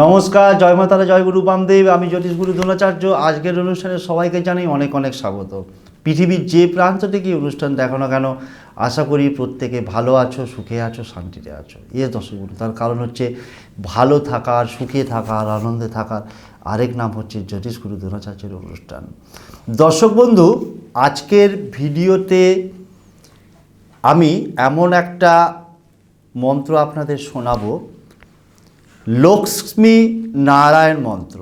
নমস্কার, জয় মাতারা জয় গুরু বামদেব। আমি জ্যোতিষ গুরু দ্রোণাচার্য। আজকের অনুষ্ঠানে সবাইকে জানাই অনেক অনেক স্বাগত। পৃথিবীর যে প্রান্ত থেকে অনুষ্ঠান দেখো না কেন, আশা করি প্রত্যেকে ভালো আছো, সুখে আছো, শান্তিতে আছো। ইয়ে দর্শক গুরু তার কারণ হচ্ছে ভালো থাকার, সুখে থাকার, আনন্দে থাকার আরেক নাম হচ্ছে জ্যোতিষ গুরু দ্রোণাচার্যের অনুষ্ঠান। দর্শক বন্ধু, আজকের ভিডিওতে আমি এমন একটা মন্ত্র আপনাদের শোনাবো লক্ষ্মী নারায়ণ মন্ত্র।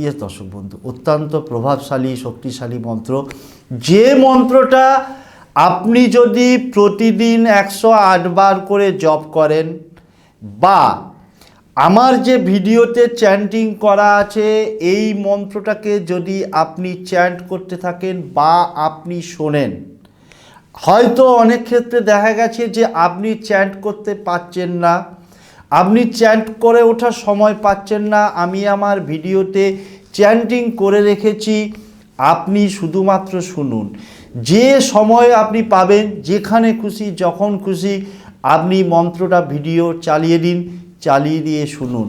ইয়ে দর্শক বন্ধু, অত্যন্ত প্রভাবশালী, শক্তিশালী মন্ত্র। যে মন্ত্রটা আপনি যদি প্রতিদিন একশো আট বার করে জপ করেন বা আমার যে ভিডিওতে চ্যান্টিং করা আছে, এই মন্ত্রটাকে যদি আপনি চ্যান্ট করতে থাকেন বা আপনি শোনেন, হয়তো অনেক ক্ষেত্রে দেখা গেছে যে আপনি চ্যান্ট করতে পারছেন না। আপনি চ্যান্ট করে ওঠার সময় পাচ্ছেন না। আমি আমার ভিডিওতে চ্যান্টিং করে রেখেছি। আপনি শুধুমাত্র শুনুন। যে সময় আপনি পাবেন, যেখানে খুশি, যখন খুশি আপনি মন্ত্রটা ভিডিও চালিয়ে দিন, চালিয়ে দিয়ে শুনুন।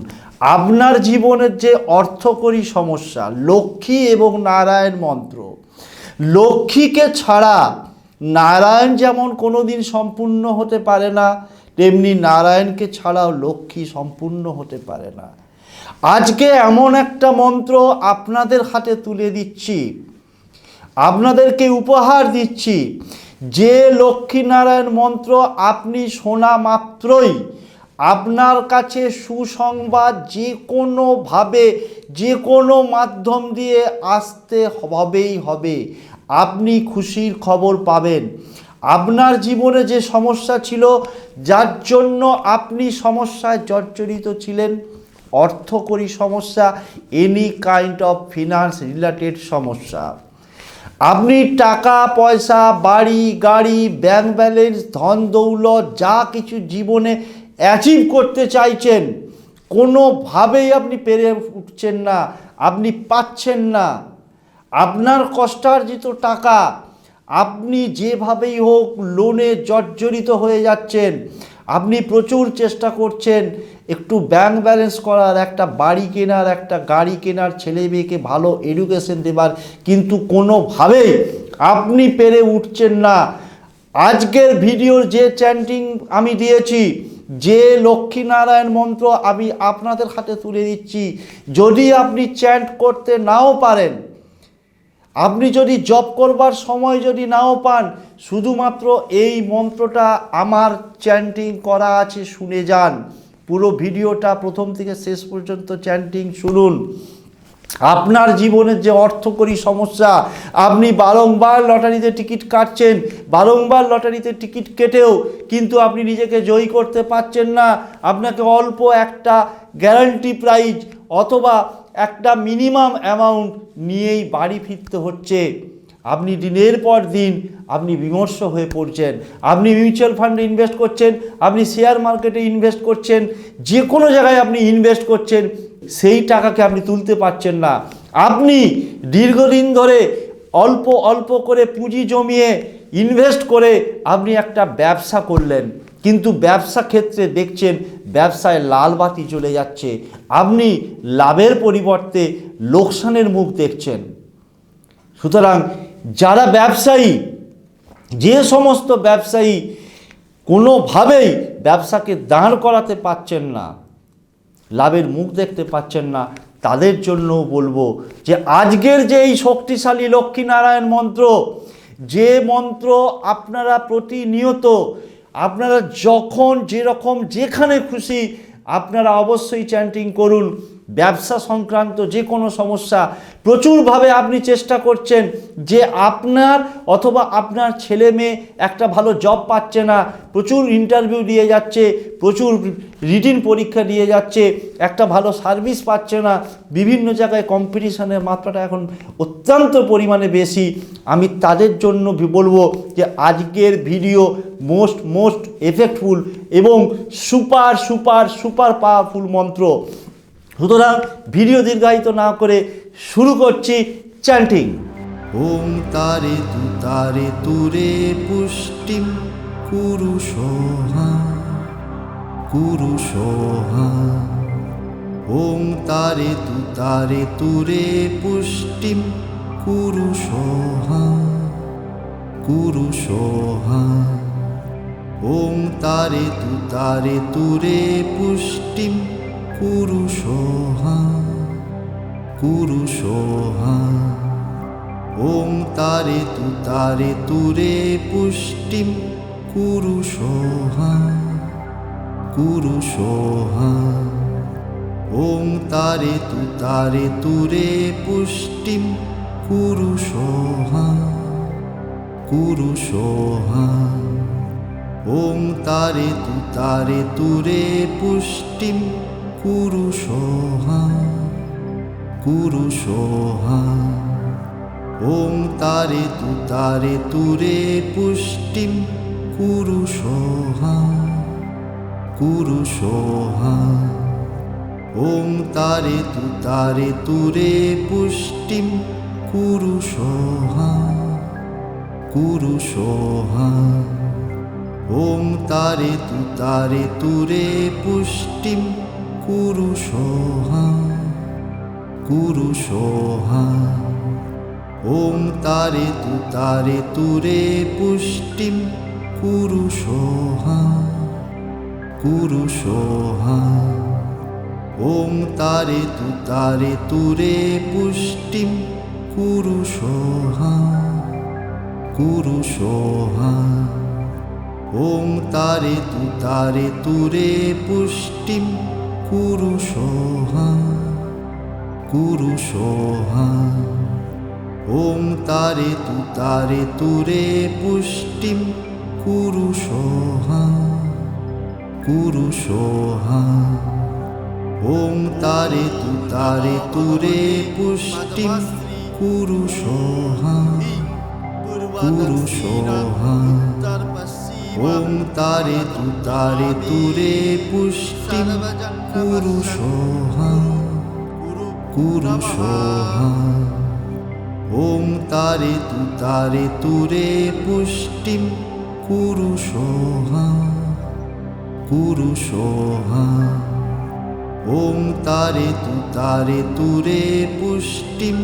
আপনার জীবনের যে অর্থকরী সমস্যা, লক্ষ্মী এবং নারায়ণ মন্ত্র। লক্ষ্মীকে ছাড়া নারায়ণ যেমন কোনো দিন সম্পূর্ণ হতে পারে না তেমনি নারায়ণকে ছাড়াও লক্ষ্মী সম্পূর্ণ হতে পারে না। আজকে এমন একটা মন্ত্র আপনাদের হাতে তুলে দিচ্ছি। আপনাদেরকে উপহার দিচ্ছি। যে লক্ষ্মীনারায়ণ মন্ত্র আপনি শোনা মাত্রই আপনার কাছে সুসংবাদ যে কোনোভাবে যে কোনো মাধ্যম দিয়ে আসতে হবেই হবে। আপনি খুশির খবর পাবেন। আপনার জীবনে যে সমস্যা ছিল, যার জন্য আপনি সমস্যায় জর্জরিত ছিলেন, অর্থকরী সমস্যা any kind of finance related সমস্যা। আপনি টাকা, পয়সা, বাড়ি, গাড়ি ব্যাংক ব্যালেন্স ধন দৌলত, যা কিছু জীবনে অ্যাচিভ করতে চাইছেন, কোনোভাবেই আপনি পেরে উঠছেন না, আপনি পাচ্ছেন না। আপনার কষ্টার্জিত টাকা আপনি যেভাবেই হোক লোনে জর্জরিত হয়ে যাচ্ছেন, আপনি প্রচুর চেষ্টা করছেন একটু ব্যাংক ব্যালেন্স করার, একটা বাড়ি কেনার, একটা গাড়ি কেনার, ছেলে মেয়েকে ভালো এডুকেশন দেবার, কিন্তু কোনোভাবেই আপনি পেরে উঠছেন না। আজকের ভিডিওর যে চ্যান্টিং আমি দিয়েছি, যে লক্ষ্মীনারায়ণ মন্ত্র আমি আপনাদের হাতে তুলে দিচ্ছি। যদি আপনি চ্যান্ট করতে নাও পারেন আপনি যদি জব করবার সময় যদি নাও পান, শুধুমাত্র এই মন্ত্রটা আমার চ্যান্টিং করা আছে, শুনে যান। পুরো ভিডিওটা প্রথম থেকে শেষ পর্যন্ত চ্যান্টিং শুনুন। আপনার জীবনের যে অর্থকরী সমস্যা, আপনি বারংবার লটারিতে টিকিট কাটছেন, বারংবার লটারিতে টিকিট কেটেও কিন্তু আপনি নিজেকে জয়ী করতে পারছেন না। আপনাকে অল্প একটা গ্যারান্টি প্রাইজ অথবা একটা মিনিমাম অ্যামাউন্ট নিয়েই বাড়ি ফিরতে হচ্ছে। আপনি দিনের পর দিন আপনি বিমর্ষ হয়ে পড়ছেন। আপনি মিউচুয়াল ফান্ডে ইনভেস্ট করছেন, আপনি শেয়ার মার্কেটে ইনভেস্ট করছেন যে কোনো জায়গায় আপনি ইনভেস্ট করছেন, সেই টাকাকে আপনি তুলতে পারছেন না। আপনি দীর্ঘদিন ধরে অল্প অল্প করে পুঁজি জমিয়ে ইনভেস্ট করে আপনি একটা ব্যবসা করলেন। কিন্তু ব্যবসা ক্ষেত্রে দেখছেন ব্যবসায় লাল বাতি চলে যাচ্ছে। আপনি লাভের পরিবর্তে লোকসানের মুখ দেখছেন। সুতরাং যারা ব্যবসায়ী, যে সমস্ত ব্যবসায়ী কোনোভাবেই ব্যবসাকে দাঁড় করাতে পারছেন না, লাভের মুখ দেখতে পাচ্ছেন না, তাদের জন্য বলব যে আজকের যে এই শক্তিশালী লক্ষ্মীনারায়ণ মন্ত্র, যে মন্ত্র আপনারা প্রতিনিয়ত আপনারা যখন যেরকম যেখানে খুশি আপনারা অবশ্যই চ্যান্টিং করুন। ব্যবসা সংক্রান্ত যে কোনো সমস্যা, প্রচুরভাবে আপনি চেষ্টা করছেন যে আপনার অথবা আপনার ছেলে মেয়ে একটা ভালো জব পাচ্ছে না, প্রচুর ইন্টারভিউ দিয়ে যাচ্ছে, প্রচুর রিটিন পরীক্ষা দিয়ে যাচ্ছে, একটা ভালো সার্ভিস পাচ্ছে না, বিভিন্ন জায়গায় কম্পিটিশনের মাত্রাটা এখন অত্যন্ত পরিমাণে বেশি। আমি তাদের জন্য বলব যে আজকের ভিডিও মোস্ট মোস্ট এফেক্টফুল এবং সুপার সুপার সুপার পাওয়ারফুল মন্ত্র। সুতরাং ভিডিও দীর্ঘায়িত না করে শুরু করছি চ্যান্টিং। ওম তারে তু তারে তুরে পুষ্টি কুরু সোহা কুরু সোহা। ওম তারে তু তারে তুরে পুষ্টি কুরু সোহা কুরু সোহা। ওম তারে তু তারে তুরে পুষ্টিম কুরুসোহা কুরুসোহা ওম তারে তু তারে তুরে পুষ্টিম কুরুসোহা কুরুসোহা ওম তারে তু তারে তুরে পুষ্টিম কুরুসোহা কুরুসোহা ওম তারে তু তারে তুরে পুষ্টিম কুরুসোহা কুরুসোহা ওম তারে তু তারে তুরে পুষ্টিম কুরুসোহা কুরুসোহা ওম তারে তু তারে তুরে পুষ্টিম কুরুসোহা কুরুসোহা ওম তারে তু তারে তুরে পুষ্টিম কুরুসোহা কুরুসোহা ওম তারে তু, তারে তুরে পুষ্টিম কুরুসোহা কুরুসোহা ওম তারে তু, তারে তুরে পুষ্টিম কুরুসোহা কুরুসোহা ওম তারে তু, তারে তুরে পুষ্টিম কুরুসোহাং কুরুসোহাং ওম তারে তু তারে তুরে পুষ্টিম কুরুসোহাং কুরুসোহাং ওম তারে তু তারে তুরে পুষ্টিম কুরুসোহাং কুরুসোহাং ওম তারে তু তারে তুরে পুষ্টিম কুরুশোহা কুরুশোহা ওম তারে তু তারে তুরে পুষ্টিম কুরুশোহা কুরুশোহা ওম তারে তু তারে তুরে পুষ্টিম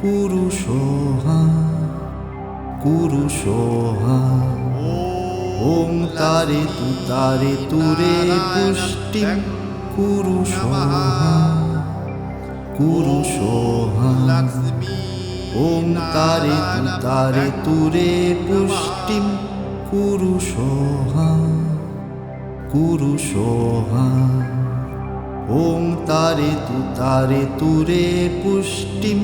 কুরুশোহা কুরুশোহা ওম তারে তু তারে তুরে পুষ্টিম কুরুষো কুরুষো লক্ষ্মী ওম তারে তারে তুরে পুষ্টিম কুরুষোহা কুরুষোহা ওম তারে তু তারে তুরে পুষ্টিম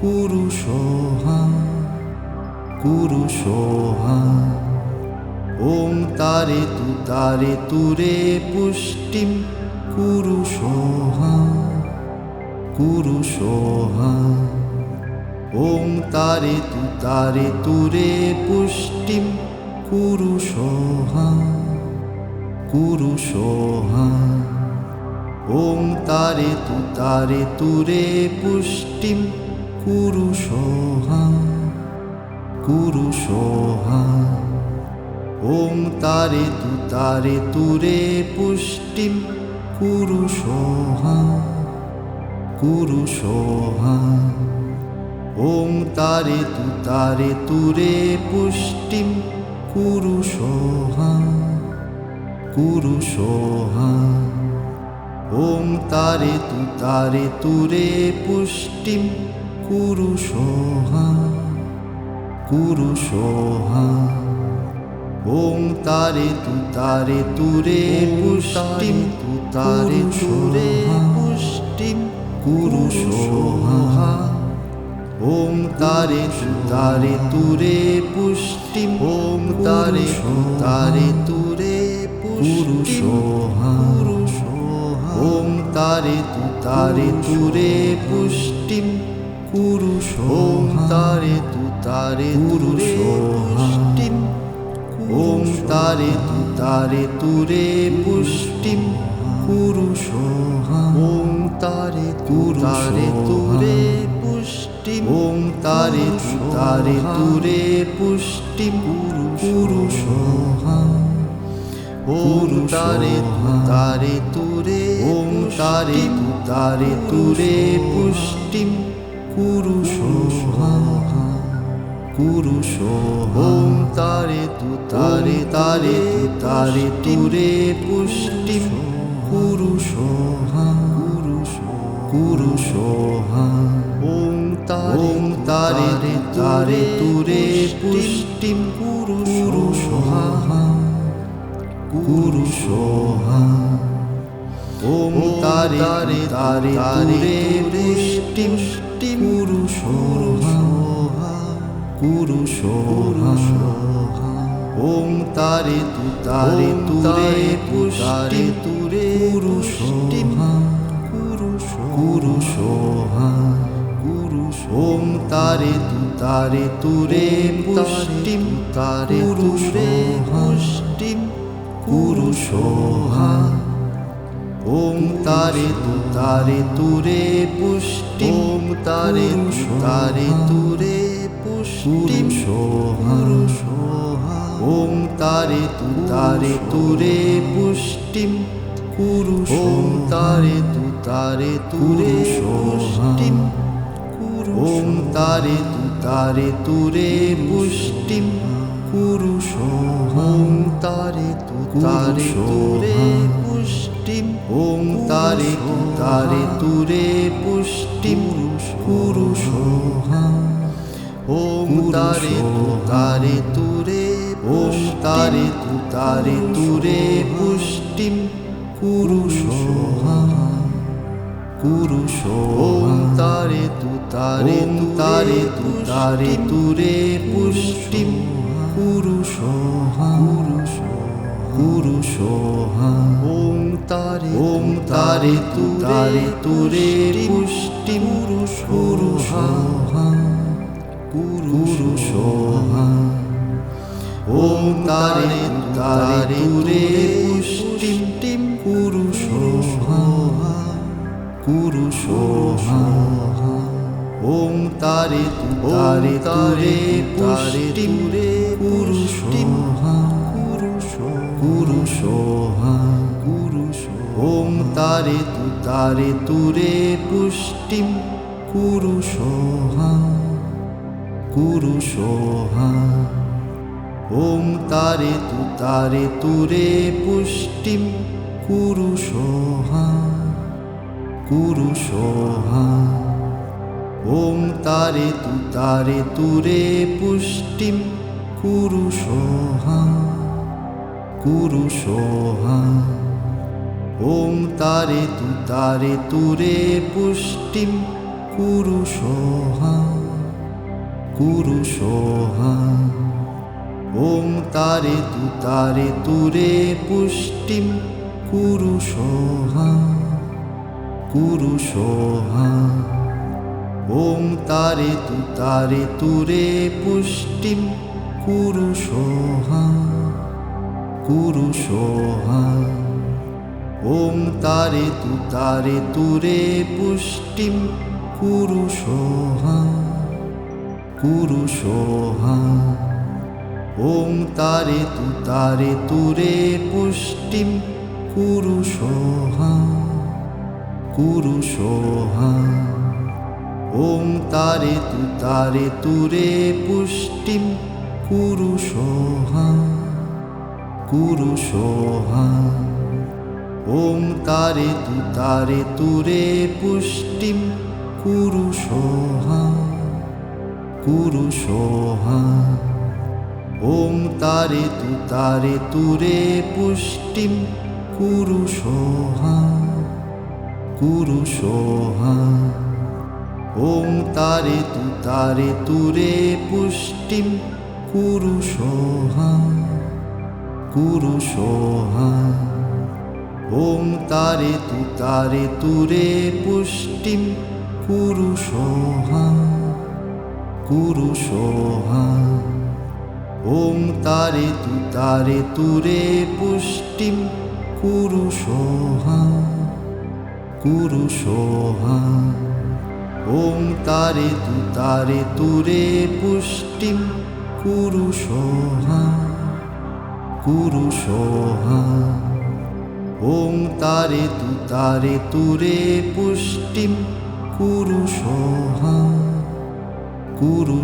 কুরুষোহা কুরুষোহা ওম তারে তু তারে তুরে পুষ্টিম ॐ तारे तु तारे तुरे पुष्टिं कुरु सोहा कुरु सोहा ॐ तारे तु तारे तुरे पुष्टिं कुरु सोहा कुरु सोहा ॐ तारे तु तारे तुरे पुष्टिं কুরুসোহা কুরুসোহা ওম তারে তু তারে তুরে পুষ্টিম কুরুসোহা কুরুসোহা ওম তারে তু তারে তুরে পুষ্টিম কুরুসোহা কুরুসোহা ওম তারে তু তারে তুরে পুষ্টিম তারে সুরে মুষ্টি কুরুষ ওম তারে তারে তুরে পুষ্টি ওম তারে তারে তুরে পুরুষ পুরুষ ওম তারে তু তারে তুরে পুষ্টি কুরুষ ওম তারে তু তারে পুষ্টিম ওম তারে তু তারে তুরে পুষ্টিম পুরুষ ওম তারে তারে তুরে পুষ্টি ওম তারে তারে তুরে পুষ্টি পুরুষ ওম তারে তারে তুরে ওম তারে তারে তুরে পুষ্টি পুরুষ পুরুষ ওম তারে তু তারে তারে তারে তুরে পুষ্টি কুরুসোহা কুরুসোহা ওং তারে তারে তারে তুরে পুষ্টিম কুরুসোহা কুরুসোহা ওম তারে তারে তারে তারে পুষ্টিম পুরুষোহা কুরুষোহা ওম তারে তু তারে তুরে পুষ্টি তুরে কুরু কুরু সোহা কুরু ওম তারে তু তারে তুরে পুষ্টিম তারে তুরে পুষ্টিম সোহা ওম তারে তু তারে তুরে পুষ্টি ওম তারে তারে তুরে পুষ্টি সোহা ওম তারে তু, তারে তুরে পুষ্টিম। কুরু ওম তারে তু, তারে তুরে পুষ্টিম। ওম তারে তু, তারে তুরে পুষ্টিম। কুরু ওম তারে তু, তারে তুরে পুষ্টিম। ওম তারে তু, তারে তুরে পুষ্টিম। কুরু ওম তারে তু, তারে তুরে ওষ্কারে তুতারে তুরে পুষ্টিম কুরুষোহা কুরুষোম তারে তু তারে তারে তু তারে তুরে পুষ্টিম পুরুষ পুরুষ পুরুষ ওম তারে ওম তারে তু তারে তুরে পুষ্টি পুরুষ পুরুষ পুরুষ ওম তারে তারে তুরে পুষ্টিম টিম কুরু কুরু ওম তারে তারে তারে তারে তুরে পুষ্টিম কুরু কুরু কুরু ওম তারে তু তারে তুরে পুষ্টিম ॐ तारे तु तारे तुरे पुष्टिं कुरुषोहा कुरुषोहा ॐ तारे तु तारे तुरे पुष्टिं कुरुषोहा कुरुषोहा ॐ तारे तु तारे तुरे पुष्टिं कुरुषोहा कुरुषोहा ওম তারে তু তারে তুরে পুষ্টিম কুরু কুরু ওম তারে তু তারে তুরে পুষ্টিম কুরু কুরু ওম তারে তু তারে তুরে পুষ্টিম কুরু কুরু ॐ तारे तु तारे तुरे पुष्टिं कुरुषोहा कुरुषोहा ॐ तारे तु तारे तुरे पुष्टिं कुरुषोहा कुरुषोहा ॐ तारे तु तारे तुरे पुष्टिं कुरुषोहा कुरुषोहा ॐ तारे तु तारे तुरे पुष्टिं कुरुषोहा कुरुषोहा ॐ तारे तु तारे तुरे पुष्टिं कुरुषोहा कुरुषोहा ॐ तारे तु तारे तुरे पुष्टिं कुरुषोहा कुरुषोहा ওম তারে তু তারে তুরে পুষ্টিম কুরু কুরু ওম তারে তু তারে তুরে পুষ্টিম কুরু কুরু ওম তারে তু তারে তুরে পুষ্টিম কুরু কুরু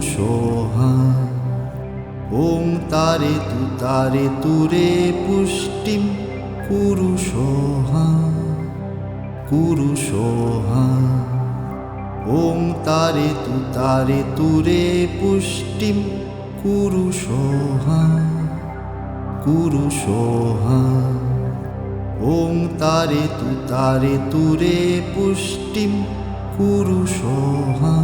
ওং তারে তু তারে তুরে পুষ্টি কুরুষোহা কুরুষোহা ওং তারে তু তারে তুরে পুষ্টি কুরুষোহা কুরুষোহা ওং তারে তু তারে তুরে পুষ্টি কুরুষোহা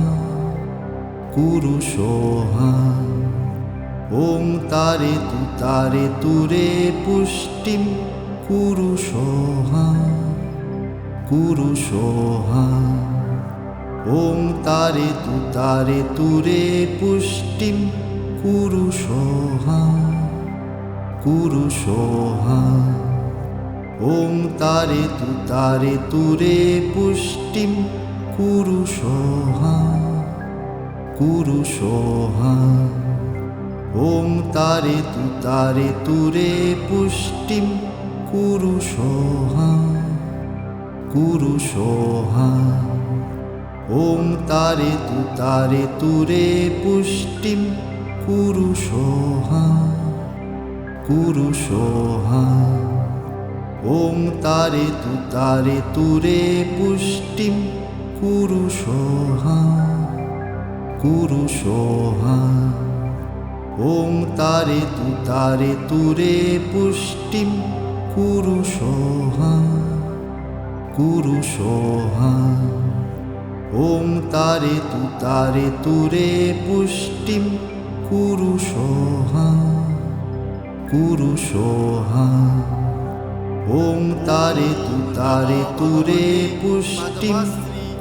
কুরুষোহা ওং তারে তু, তারে তুরে পুষ্টিম। কুরুষোহা কুরুষোহা ওং তারে তু, তারে তুরে পুষ্টিম। কুরুষোহা কুরুষোহা ওং তারে তু, তারে তুরে পুষ্টিম। কুরুষোহা কুরুষোহা ॐ तारे तु तारे तुरे पुष्टिं कुरु सोहा कुरु सोहा ॐ तारे तु तारे तुरे पुष्टिं कुरु सोहा कुरु सोहा ॐ तारे तु तारे तुरे पुष्टिं कुरु ওম তারে তু তারে তুরে পুষ্টিম কুরুষোহা কুরুষোহা ওম তারে তু তারে তুরে পুষ্টিম কুরুষোহা কুরুষোহা ওম তারে তু তারে তুরে পুষ্টিম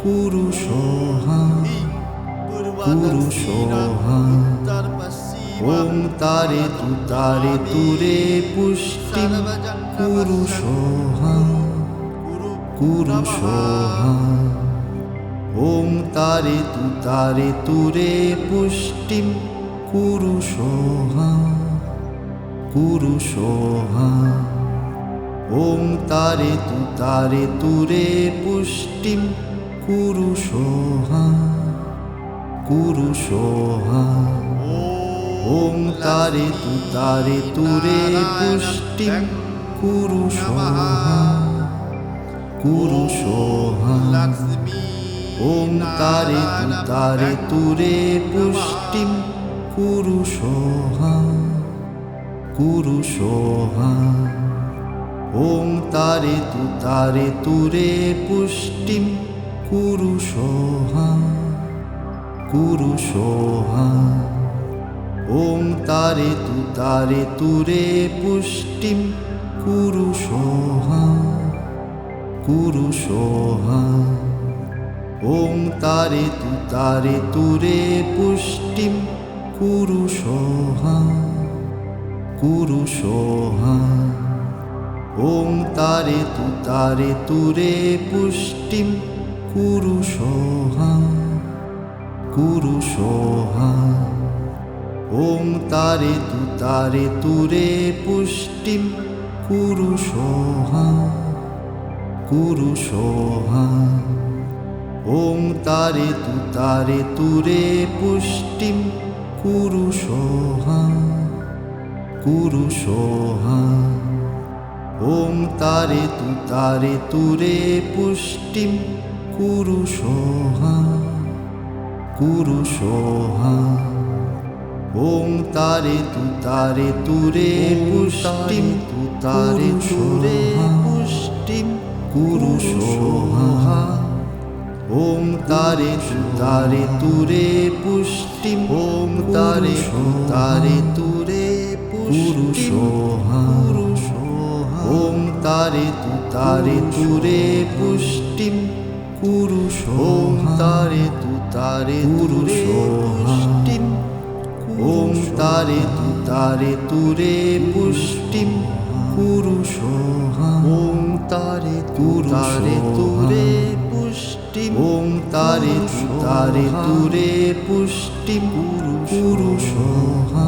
কুরুষোহা কুরুষোহা ওম তারে তু, তারে তুরে পুষ্টি পুরুষোহা পুরুষোহা ওম তারে তু, তারে তুরে পুষ্টিম কুরুষোহা কুরুষোহা ওম তারে তু, তারে তুরে পুষ্টি পুষ্টিম কুরুষোহা কুরুষোহা ওম তারে তু তারে তুরে পুষ্টি কুরুষ ওম তারে তু তারে তুরে পুষ্টি কুরুষ ওম তারে তু তারে তুরে পুষ্টি কুরুষোহা কুরুষোহা ॐ तारे तु तारे तुरे पुष्टिं कुरु सोहा कुरु सोहा ॐ तारे तु तारे तुरे पुष्टिं कुरु सोहा कुरु सोहा ॐ तारे तु तारे तुरे पुष्टिं कुरु सोहा कुरु सोहा ॐ तारे तु तारे तुरे पुष्टिं कुरु सोहा कुरु सोहा ॐ तारे तु तारे तुरे पुष्टिं कुरु सोहा कुरु सोहा ॐ तारे तु तारे तुरे पुष्टिं कुरु सोहा ওম তারে তু তারে তুরে পুষ্টিম তু তারে ছুরে পুষ্টিম কুরু সোহা। ওম তারে তু তারে তুরে পুষ্টিম ওম তারে তু তারে তুরে পুরু সোহা। ওম তারে তু তারে তুরে পুষ্টিম কুরু সোম তারে তু তারে পুরু সোহা ॐ तारे तु तारे तुरे पुष्टिं तु तारे तुरे पुष्टिं कुरु सोहा ॐ तारे तु तारे तुरे पुष्टिं ॐ तारे तु तारे तुरे कुरु सोहा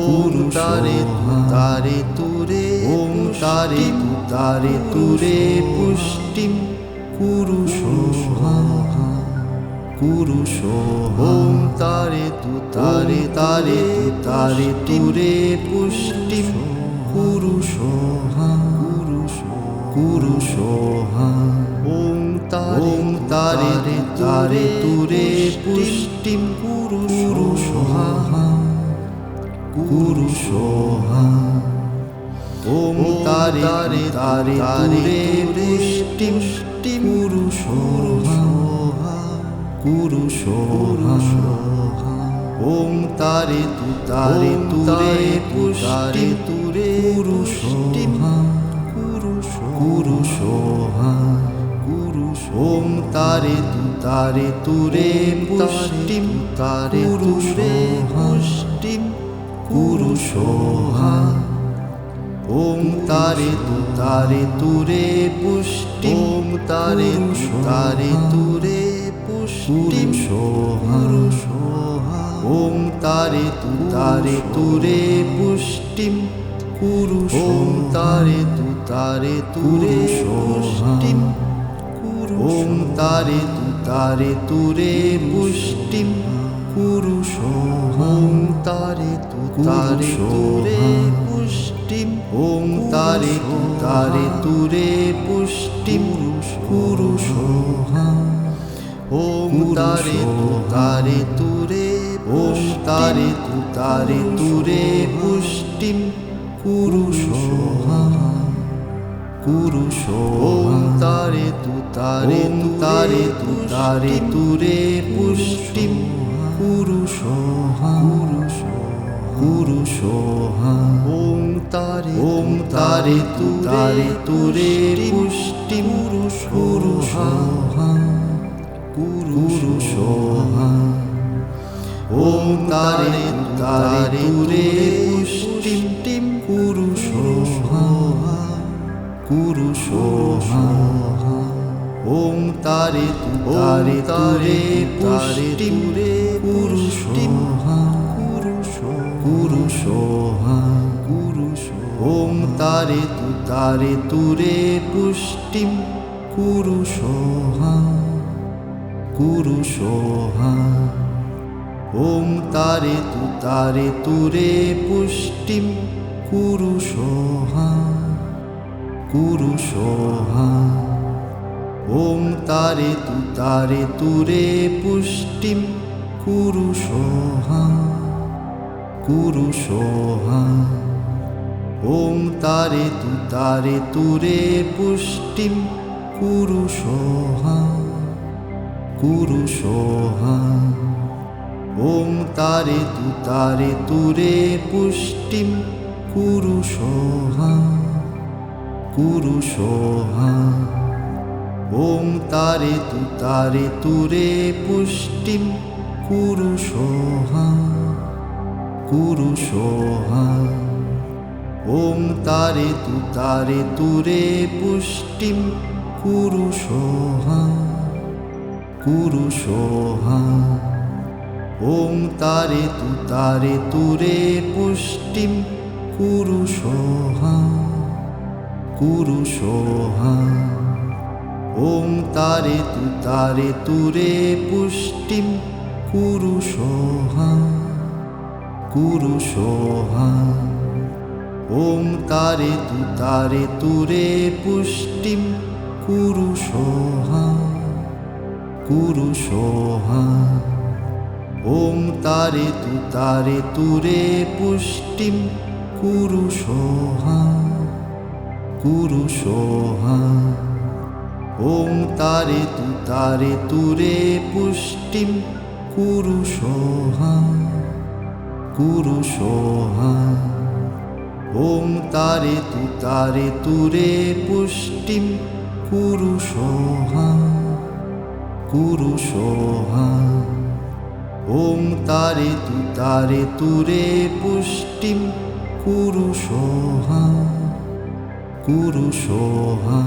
ॐ तारे तु तारे तुरे पुष्टिं कुरु ॐ तारे तु तारे कुरु पुष्टिं ॐ तारे तु तारे तुरे पुष्टिं कुरु सोहा ॐ तारे तु তারে তারে তারে তুরে পুষ্টি পুরুষ কুরুসোহা ওং তারে ওং তারে তারে তুরে পুষ্টি পুরুষোহা কুরুসোহা ওম তারে তারে তারে তারে পুষ্টি পুরুষোহা কুরুসোহা ওম তারে তু তারে তুরে পুষ্টি তুরে কুরুষোহা কুরুষোহা কুরুষ ওম তারে তু তারে তুরে পুষ্টিম তারে তুরে পুষ্টিম কুরুষোহা ওম তারে তু তারে তুরে পুষ্টি ওম তারে তারে তুরে পুষ্টিম সোহা। ওম তারে তু তারে তুরে পুষ্টিম। কুরুষ ওম তারে তু তারে তুরে পুষ্টিম। ওম তারে তু তারে তুরে পুষ্টিম। কুরুষ ওম তারে তু তারে তুরে পুষ্টিম। ওম তারে তু তারে তুরে পুষ্টিম। কুরুষ ওম তারে তু তারে তুরে ওম তারে তু তারে তুরে পুষ্টিম কুরুষ ওম তারে তু তারে তু তারে তু তারে তুরে পুষ্টিম কুরুষ কুরুষ কুরুষ ওম তারে ওম তারে তু তারে তুরে পুষ্টিম কুরুষ কুরুষ কুরুষ ওম তারে তারে তুরে পুষ্টিম টিম কুরুষ কুরুষোহা ওম তারে তারে তারে পুষ্টিম রে কুরুষটিম কুরুষোহা কুরুষ ওম তারে তু তারে তুরে পুষ্টিম কুরুষোহা কুরুষোহা ওম তারে তু তারে তুরে পুষ্টিম কুরুষোহা কুরুষোহা ওম তারে তু তারে তুরে পুষ্টিম কুরুষোহা কুরুষোহা ওম তারে তু তারে তুরে পুষ্টিম কুরুষোহা কুরুষোহা ওম তারে তু তারে তুরে পুষ্টিম কুরুষোহা কুরুষোহা ওম তারে তু তারে তুরে পুষ্টিম কুরুষোহা কুরুষোহা ওম তারে তু তারে তুরে পুষ্টিম কুরুষোহা কুরুষোহা ওম তারে তু তারে তুরে পুষ্টিম কুরুষোহা কুরুষোহা ওম তারে তু তারে তুরে পুষ্টিম কুরুষোহা কুরুষোহা ওম তারে তু তারে তুরে পুষ্টিম কুরুষোহা কুরুষোহা ওম তারে তু তারে তুরে পুষ্টিম কুরুষোহা কুরুষোহা ওম তারে তু তারে তুরে পুষ্টিম কুরুষোহা কুরুষোহা ওম তারে তু তারে তুরে পুষ্টিম কুরুষোহা কুরুষোহা ওম তারে তু তারে তুরে পুষ্টিম কুরুষোহা কুরুষোহা